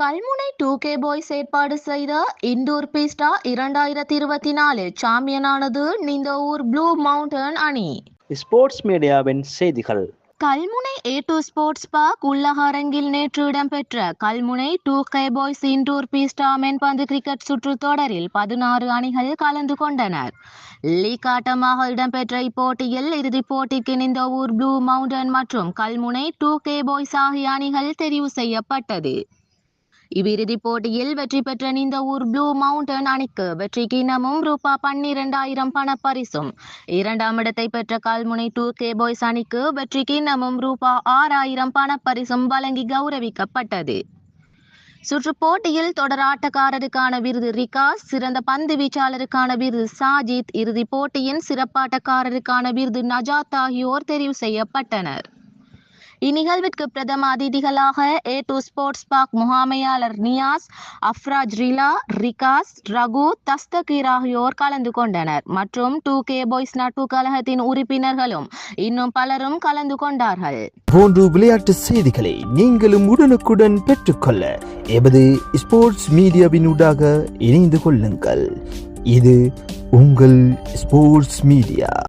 Kalmunai two K boys ஏற்பாடு செய்த indoor பீஸ்டா இரண்டாயிரத்தி இருபத்தி நாலு சாம்பியனானது நிந்தவூர் ப்ளூ மவுண்டன் அணி. ஸ்போர்ட்ஸ் மீடியாவின் செய்திகள். Kalmunai A two sports park உள்ளகரங்கில் நேற்று இடம்பெற்ற Kalmunai two K boys indoor fiesta மென்பந்து cricket சுற்றுத் தொடரில் பதினாறு அணிகள் கலந்து கொண்டனர். லீக் ஆட்டமாக இடம்பெற்ற இப்போட்டியில் இறுதிப் போட்டிக்கு நிந்தவூர் ப்ளூ மவுண்டன் மற்றும் கல்முனை டூ கே பாய்ஸ் ஆகிய அணிகள் தெரிவு செய்யப்பட்டது. இவ்விறுதிப் போட்டியில் வெற்றி பெற்ற நிந்தவூர் ப்ளூ மவுண்டன் அணிக்கு வெற்றி கிண்ணமும் ரூபா பன்னிரண்டாயிரம் பணப்பரிசும். இரண்டாம் இடத்தை பெற்ற கல்முனை டூ கே பாய்ஸ் அணிக்கு வெற்றி கிண்ணமும் ரூபா ஆறாயிரம் பணப்பரிசும் வழங்கி கௌரவிக்கப்பட்டது. சுற்றுப்போட்டியில் தொடர் ஆட்டக்காரருக்கான விருது ரிகாஸ் சிறந்த பந்து வீச்சாளருக்கான விருது சாஜித் இறுதிப் போட்டியின் சிறப்பாட்டக்காரருக்கான விருது நஜாத் ஆகியோர் தெரிவு செய்யப்பட்டனர். இந்நிகழ்விற்கு பிரதம அதிதிகளாக ஏ டூ ஸ்போர்ட்ஸ் பார்க் முகாமையாளர் நியாஸ் அஃப்ராஜ் ரிலா ரிகாஸ் ரகு தஸ்தகீர் ஆகியோர் கலந்து கொண்டனர். மற்றும் டூ கே பாய்ஸ் நட்பு கழகத்தின் உறுப்பினர்களும் இன்னும் பலரும் கலந்து கொண்டார்கள். போன்று விளையாட்டு செய்திகளை நீங்களும் உடனுக்குடன் பெற்றுக்கொள்ள எமது ஸ்போர்ட்ஸ் மீடியாவினூடாக இணைந்து கொள்ளுங்கள். இது உங்கள் ஸ்போர்ட்ஸ் மீடியா